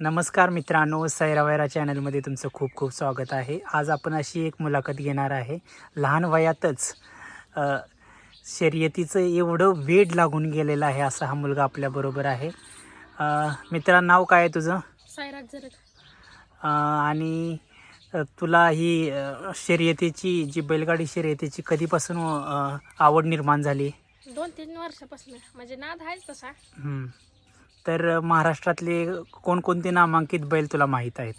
नमस्कार मित्रांनो सैरावैरा चॅनलमध्ये तुमचं खूप खूप स्वागत आहे. आज आपण अशी एक मुलाखत घेणार आहे. लहान वयातच शर्यतीचं एवढं वेड लागून गेलेलं आहे असा हा मुलगा आपल्याबरोबर आहे. मित्रा नाव काय आहे तुझं? सायराज आणि तुला ही शर्यतीची जी बैलगाडी शर्यतीची कधीपासून आवड निर्माण झाली? दोन तीन वर्षापासून. म्हणजे नाद आहेच तसा. तर महाराष्ट्रातले कोणकोणते नामांकित बैल तुला माहीत आहेत?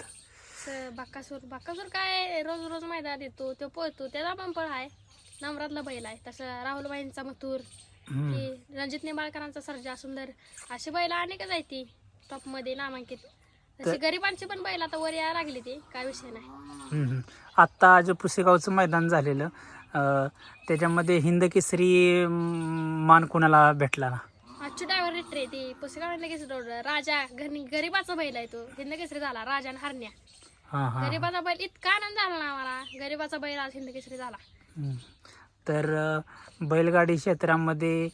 स- बाकासूर. बाकासूर काय रोज रोज मैदानात येतो तो पळतो त्याला पण पळ आहे. नम्रातला बैल आहे. तसं राहुलबाईंचा मथुर हं. की रणजित निंबाळकरांचा सर्जा सुंदर अशी बैल अनेकच आहे ती टॉपमध्ये नामांकित. तशी गरिबांची पण बैल आता वर यायला लागली ती काय विषय नाही. हम्म. आत्ता जे पुसेगावचं मैदान झालेलं अं, त्याच्यामध्ये हिंद केसरी मान कोणाला भेटला ना? रिट्रे ती. पुसेगाव लगेच दौडला. राजा घरी गरीबाचा बैल आहे तो. हिंद केसरी झाला राजा आणि हरण्या. हां हां. गरीबाचा बैल इतका आनंद झाला ना मला गरीबाचा बैल आज हिंद केसरी झाला. हम्म. तर अं, बैलगाडी क्षेत्रामध्ये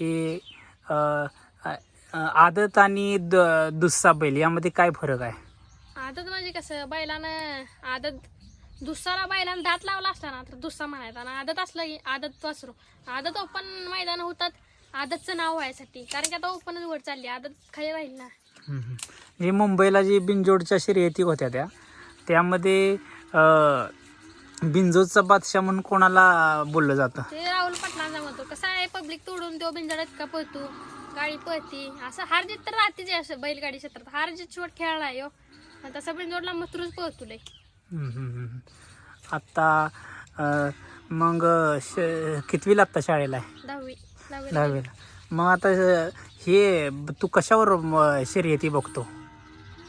हे अं, अं, आदत आणि द दुस्सा बैल यामध्ये काय फरक आहे? आदत म्हणजे कसं बैलानं आदत दुसरा बैलानं दात लावला असला ना तर दुसरा म्हणायचा. आणि आदत असलं की आदत वासरू. आदत ओपन मैदान होतात आदतचं नाव व्हायसाठी. कारण की आता ओपनच वर चालली आदत खाली राहील ना. हम्म. जे मुंबईला जे बिनजोडच्या शर्यती होत्या त्या त्यामध्ये अं, बिनजोडचा बादशाह म्हणून कोणाला बोललं जातं? ते राहुल पाटलांचा म्हणतो कसं आहे पब्लिक तोडून तो बिंजडत का पळतो? गाडी पळती. असं हार जीत तर राहतेच आहे असं बैलगाडी क्षेत्रात. हार जीत शेवट खेळला आहे. आणि तसा बिंजोडला मथुरच पळतो लय. हम्म, हम्म, हम्म. आता अं, मग श कितवीला आत्ता शाळेला आहे? दहावी. दहावीला मग आता हे तू कशावर म- शर्यती बघतो?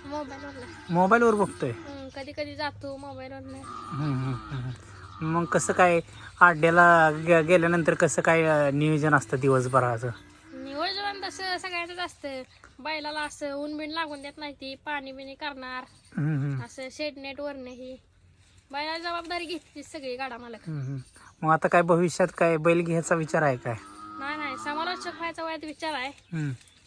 मोबाईलवर मोबाईलवर बघतोय? कधी कधी जातो मोबाईलवर हम्म, हम्म, हम्म. मग कसं काय आड्याला गे- गेल्यानंतर कसं काय अं, नियोजन असतं दिवसभराचं? नियोजन तसं सगळ्यांचंच असतं. बैलाला असं ऊन बिन लागून देत नाही ती पाणी बिणी करणार. हम्म, हम्म, असं शेड नेट वरनं ही. बैलाला जबाबदारी घेतली सगळी गाडा मालक हम्म, हम्म. मग आता काय भविष्यात काय बैल घ्यायचा विचार आहे काय? नाही समालोचक व्हायचा वयात विचार आहे.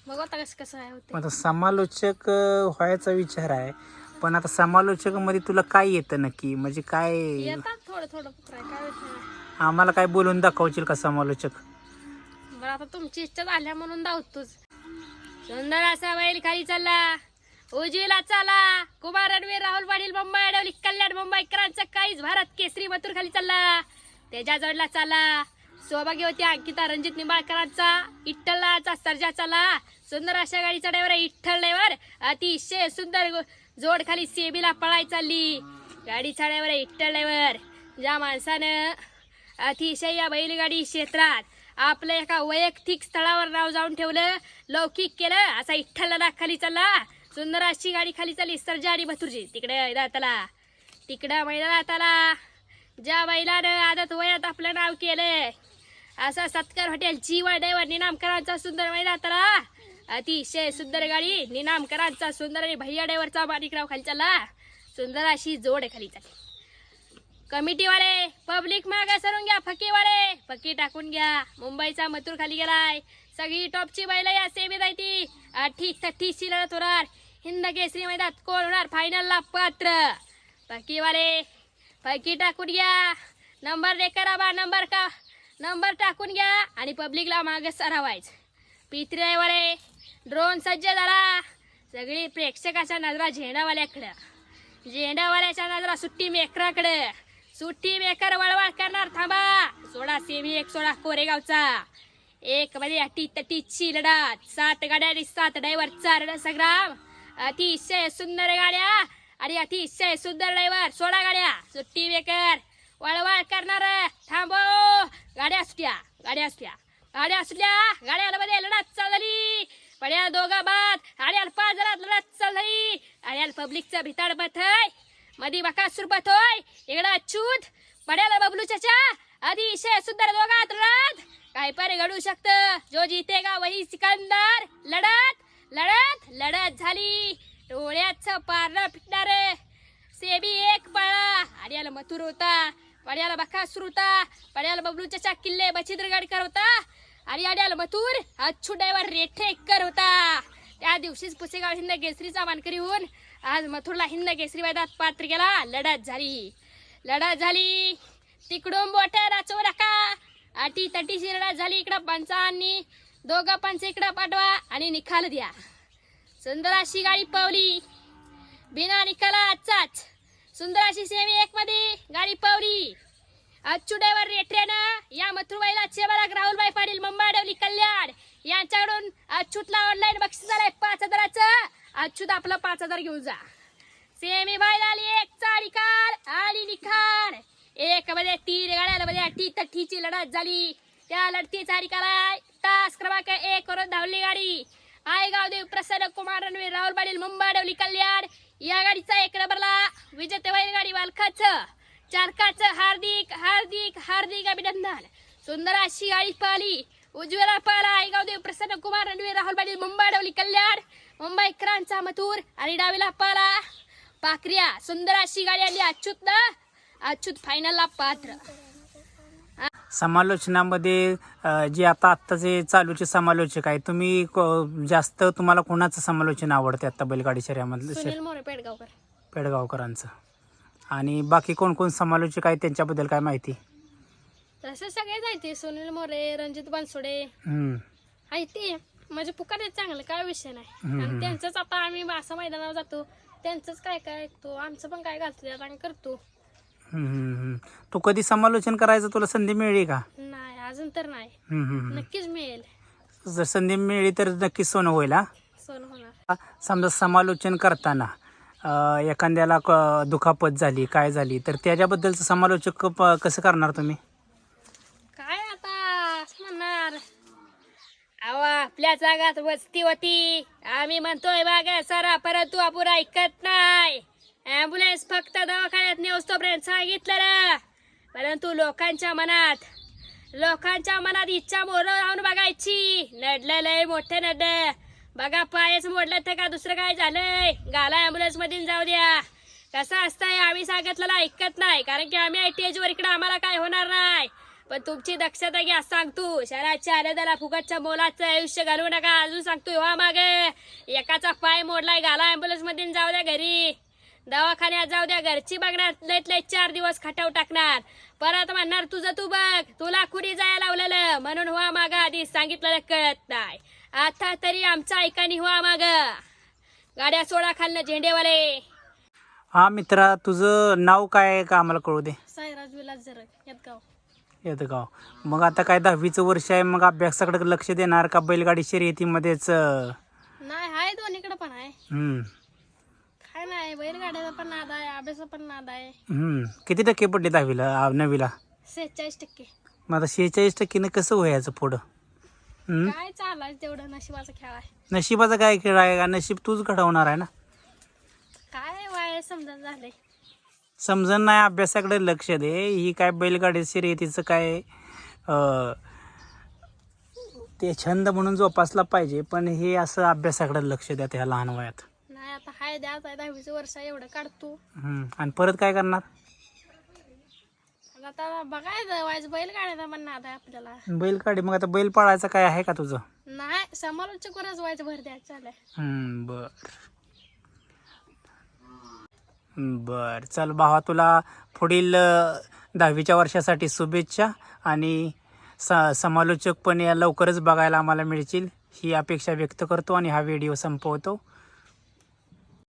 बघू आता कसं कसं आहे होते आता समालोचक व्हायचा विचार आहे. पण आता समालोचकामध्ये तुला काय येतं नक्की? म्हणजे काय येतात थोडं थोडं काय आम्हाला काय बोलून दाखवशील का समालोचक? बरं आता तुमची इच्छा झाल्या म्हणून धावतोच. सुंदर असा बैल खाली चालला. उजवीला चाला. कुमार रणवीर राहुल पाटील मुंबई अडवली. कल्याण मुंबईकरांचा काहीच भारत केसरी मथुर खाली चालला. त्याच्या जोडला चाला. सौभाग्यवती अंकिता रणजित निंबाळकरांचा इठ्ठलचा सर्जा चाला सुंदर अशा गाडीचा ड्रायव्हर इठ्ठल ड्रायव्हर अतिशय सुंदर जोड खाली सेबीला पळाय चालली. गाडीचा ड्रायव्हर इठ्ठल ड्रायव्हर ज्या माणसानं अतिशय या बैलगाडी क्षेत्रात आपलं एका वैयक्तिक स्थळावर नाव जाऊन ठेवलं लौकिक केलं असा इठ्ठलला खाली चालला. सुंदर अशी गाडी खाली चालली सर्जा आणि भथुरजी तिकडे दाताला. तिकडं मैदानात आला. ज्या बैलानं आदत वयात आपलं नाव केलं असा सत्कार हॉटेल जीवा ड्रायव्हर निनामकरांचा सुंदर मैदानात तर. अतिशय सुंदर गाडी. निनामकरांचा सुंदर आणि भैया ड्रायव्हरचा माणिकराव खाली चालला सुंदर अशी जोड खाली चालली कमिटीवाले पब्लिक मागे सरून घ्या फकीवाले फकी टाकून घ्या. मुंबईचा मथुर खाली गेलाय. सगळी टॉपची बैल या सेमीत आहे ती. अठी तठीशी लढत होणार. हिंद केसरी मैदानात कोण होणार? फायनलला पात्र. फकीवाले फकी टाकून घ्या. नंबर दे करा बा नंबर का? नंबर टाकून घ्या आणि पब्लिकला मागे सरावायच. पित्रेवाले ड्रोन सज्ज झाला. सगळी प्रेक्षकाच्या नजरा झेंडावाल्याकडं. झेंडावाल्याच्या नजरा सुट्टी मेकराकडे. सुट्टी मेकर वळवळ करणार थांबा. सोळा सेमी एक सोळा कोरेगावचा. एक मध्ये अटी तटीची लढत सात गाड्या आणि सात ड्रायव्हरचा चार संग्राम अतिशय सुंदर गाड्या आणि अतिशय सुंदर ड्रायव्हर सोळा गाड्या. सुट्टी मेकर. वळवळ करणार. थांबव गाड्या सुट्या गाड्या सुट्या. गाड्या सुटल्या गाड्याला मध्ये लढत चालली. पड्या दोघा बाद आड्याला पाच जणात लढत चालली. आड्याला पब्लिकचा भिताड बथय. मधी बकासूर बथोय. इकडा चूत पड्याला बबलू चाचा अतिशय सुंदर दोघात लढत. काय पर घडू शकत. जो जिते का वही सिकंदर. लढत लढत लढत झाली. डोळ्याचं पारणं फिटणार सेबी एक पळा. आड्याला मथुर होता. पड्याला बकासूर होता. वाड्याला बबलूच्या चाचा किल्ले बचिद्र गडकर होता. आणि आड्याला मथुर अच्छु डायवर रेठेकर होता. त्या दिवशीच पुसेगाव हिंद केसरीचा मानकरी होऊन आज मथुरला हिंद केसरी पात्र गेला लढत झाली. लढत झाली. तिकडून बोट राचव राखा अटी तटीशी लढत झाली. इकडं पंचांनी दोघं पंच इकडं पाठवा आणि निकाल द्या. सुंदर अशी गाडी पावली. बिना निकाला आजचाच सुंदर अशी सेमी एक मध्ये गाडी पावली अच्चू ड्रायव्हर रेट्रेनं या मथुरबाईला चेबाला राहुलबाई पाटील मुंबई डवली कल्याण. यांच्याकडून अच्छूतला ऑनलाईन बक्षीस झालंय पाच हजाराचं. अच्छूत आपलं पाच हजार घेऊन जा. सेमी बाय झाली एक चा निकाल आणि निकाल एक मध्ये तीन गाड्या मध्ये अटी तठीची लढत झाली. त्या लढतीचा निकाल तास क्रमांक एक वरून धावली गाडी. आयगाव देव प्रसन्न कुमार रणवीर राहुल पाटील मुंबाडवली कल्याण. या गाडीचा एक नंबरला विजेते बैल गाडी वालखाचं चारकाचं हार्दिक हार्दिक हार्दिक अभिनंदन. सुंदर अशी गाडी पाहिली. पाला पाहिला. आईगाव देव प्रसन्न कुमार रणवीर राहुल पाटील मुंबाडवली कल्याण. मुंबई क्रांतचा मथुर आणि डावीला पाला. पाखऱ्या सुंदर अशी गाडी आली अच्युत ना अच्युत फायनलला पात्र. समालोचनामध्ये जे आता आत्ताचे चालूचे समालोचक आहे तुम्ही क- जास्त तुम्हाला कोणाचं समालोचन आवडते आता बैलगाडी शर्यामधलं सुनील मोरे पेडगावकर. पेडगावकरांचं. आणि बाकी कोण कोण समालोचक आहे त्यांच्याबद्दल काय माहिती? तसं सगळे जायते सुनील मोरे रणजित बनसोडे. हम्म. आहे ते. म्हणजे पुकार आहे चांगलं काय विषय नाही. हम्म. आणि त्यांचंच आता आम्ही असं मैदानावर जातो. त्यांचंच काय काय ऐकतो? आमचं पण काय घालतो त्यात आम्ही करतो. हम्म, हम्म, हम्म. तू कधी समालोचन करायचं तुला संधी मिळली का? नाही अजून तर नाही. हम्म, हम्म, हम्म. नक्कीच मिळेल. जर संधी मिळली तर नक्कीच सोनं होईल हा? होणार. समजा समालोचन करताना अ, एखाद्याला क- दुखापत झाली काय झाली तर त्याच्याबद्दलचं समालोचक प- कसं करणार तुम्ही? काय आता असं म्हणणार? अहो आपल्या जागात वस्ती होती. आम्ही म्हणतोय बाग सरा परंतु आपण ऐकत नाही. ॲम्ब्युलन्स फक्त दवाखान्यात नेऊस तोपर्यंत सांगितलं परंतु लोकांच्या मनात लोकांच्या मनात इच्छा मोर राहून बघायची. नडलं लय मोठे नडलं. बघा पायच मोडलं तर का दुसरं काय झालंय? गाला ॲम्ब्युलन्स मधून जाऊ द्या. कसं असतंय आम्ही सांगितलेलं ऐकत नाही. कारण की आम्ही आय वर इकडे आम्हाला काय होणार नाही? पण तुमची दक्षता घ्या सांगतो. शहराच्या आलेदाला फुकटच्या मोलाचं आयुष्य घालवू नका. अजून सांगतो हो मागे. एकाचा पाय मोडलाय घाला ॲम्ब्युलन्स मधून जाऊ द्या घरी. दवाखान्यात जाऊ द्या घरची बघणार लयत लय चार दिवस खटाव टाकणार. परत म्हणणार तुझं तू बघ तुला कुणी जायला लावलेलं? म्हणून हुआ माग आधी सांगितलेलं कळत नाही. आता तरी आमचं ऐकानी हुआ माग. गाड्या सोडा खालनं झेंडेवाले. हा मित्रा तुझं नाव काय आहे का आम्हाला कळू दे? साईराज विलास येतं गाव मग आता काय दहावीचं वर्ष आहे मग अभ्यासाकडे लक्ष देणार का बैलगाडी शर्यतीमध्येच? अं, नाही आहे दोन्हीकडे पण आहे. हम्म, नाही बैलगाड्याचा पण नाद आहे अभ्यासा पण नाद आहे हम्म. किती टक्के पडले दहावीला आ, नववीला? सेहेचाळीस टक्के. मग आता शेहेचाळीस टक्केनं कसं व्हायचं पुढं? हम्म? काय चालायचं तेवढं नशिबाचा खेळ आहे. नशिबाचा काय खेळ आहे? का नशीब तूच घडवणार आहे ना? काय वाय समजा झालंय. समजून नाही अभ्यासाकडे लक्ष दे. ही काय बैलगाडी शर्यतीचं काय अं, ते छंद म्हणून जोपासला पाहिजे पण हे असं अभ्यासाकडे लक्ष द्या त्या लहान वयात. आता हाय द्याच आहे दहावीचं वर्ष आहे, एवढं काढतो हम्म. आणि परत काय करणार? आणि आता बघायचं आपल्याला. बैलगाडी मग आता बैल पाळायचं काय आहे का तुझं? नाही समालोचकवरच व्हायचं भर द्यायचं चालय हम्म, बर. बर चल भावा तुला पुढील अ, दहावीच्या वर्षासाठी शुभेच्छा आणि स समालोचक पण या लवकरच बघायला आम्हाला मिळतील ही अपेक्षा व्यक्त करतो आणि हा व्हिडिओ संपवतो.